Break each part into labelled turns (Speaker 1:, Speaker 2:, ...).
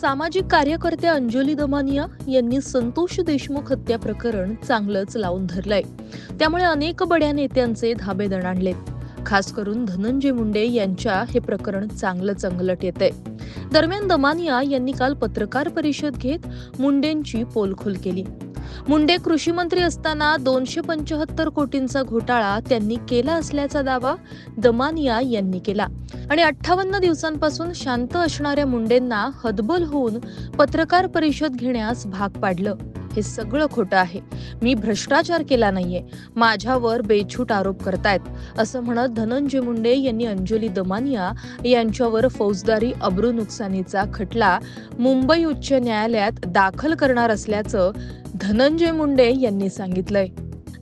Speaker 1: सामाजिक कार्यकर्त्या अंजली दमानिया यांनी संतोष देशमुख हत्या प्रकरण चांगलंच लावून धरलंय. त्यामुळे अनेक बड्या नेत्यांचे धाबे दणाणलेत खास करून धनंजय मुंडे यांच्या हे प्रकरण चांगलं चंगलट आहे दरम्यान दमानिया यांनी काल पत्रकार परिषद घेत मुंडेंची पोलखोल केली. मुंडे कृषी मंत्री असताना दोनशे पंचाहत्तर कोटींचा घोटाळा त्यांनी केला असल्याचा दावा दमानिया यांनी केला. आणि अठ्ठावन्न दिवसांपासून शांत असणाऱ्या मुंडेंना हतबल होऊन पत्रकार परिषद घेण्यास भाग पाडलं. हे सगळं खोटं आहे. मी भ्रष्टाचार केला नाहीये. माझ्यावर बेछूट आरोप करतायत. असं म्हणत धनंजय मुंडे यांनी अंजली दमानिया यांच्यावर फौजदारी अब्रू नुकसानीचा खटला मुंबई उच्च न्यायालयात दाखल करणार असल्याचं धनंजय मुंडे यांनी सांगितलंय.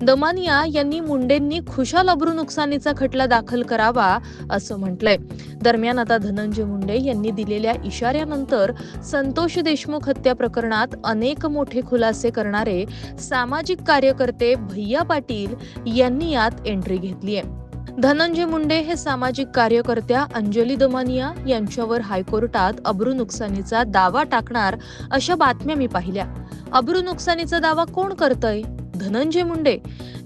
Speaker 1: दमानिया यांनी मुंडेंनी खुशाल अब्रू नुकसानीचा खटला दाखल करावा असं म्हटलंय. दरम्यान आता धनंजय मुंडे यांनी दिलेल्या इशाऱ्यानंतर संतोष देशमुख हत्या प्रकरणात अनेक मोठे खुलासे करणारे सामाजिक कार्यकर्ते भैया पाटील यांनी यात एंट्री घेतली आहे धनंजय मुंडे हे सामाजिक कार्यकर्त्या अंजली दमानिया यांच्यावर हायकोर्टात अब्रू नुकसानीचा दावा टाकणार अशा बातम्या मी पाहिल्या. अब्रू नुकसानीचा दावा कोण करतय? धनंजय मुंडे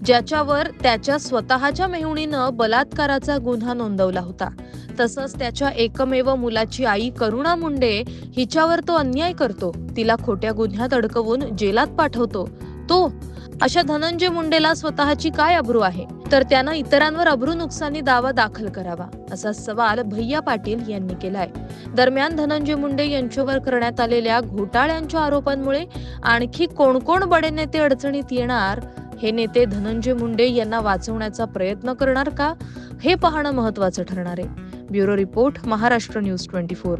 Speaker 1: ज्याच्यावर त्याच्या स्वतःच्या मेहुणीनं बलात्काराचा गुन्हा नोंदवला होता. तसंच त्याच्या एकमेव मुलाची आई करुणा मुंडे हिच्यावर तो अन्याय करतो. तिला खोट्या गुन्ह्यात अडकवून जेलात पाठवतो. तो अशा धनंजय मुंडेला स्वतःची काय अब्रू आहे? तर त्यानं इतरांवर अब्रू नुकसानी दावा दाखल करावा असा सवाल भैया पाटील यांनी केलाय. दरम्यान धनंजय मुंडे यांच्यावर करण्यात आलेल्या घोटाळ्यांच्या आरोपांमुळे आणखी कोण कोण बडे नेते अडचणीत येणार? हे नेते धनंजय मुंडे यांना वाचवण्याचा प्रयत्न करणार का? हे पाहणं महत्वाचं ठरणार आहे. Bureau report Maharashtra news twenty four.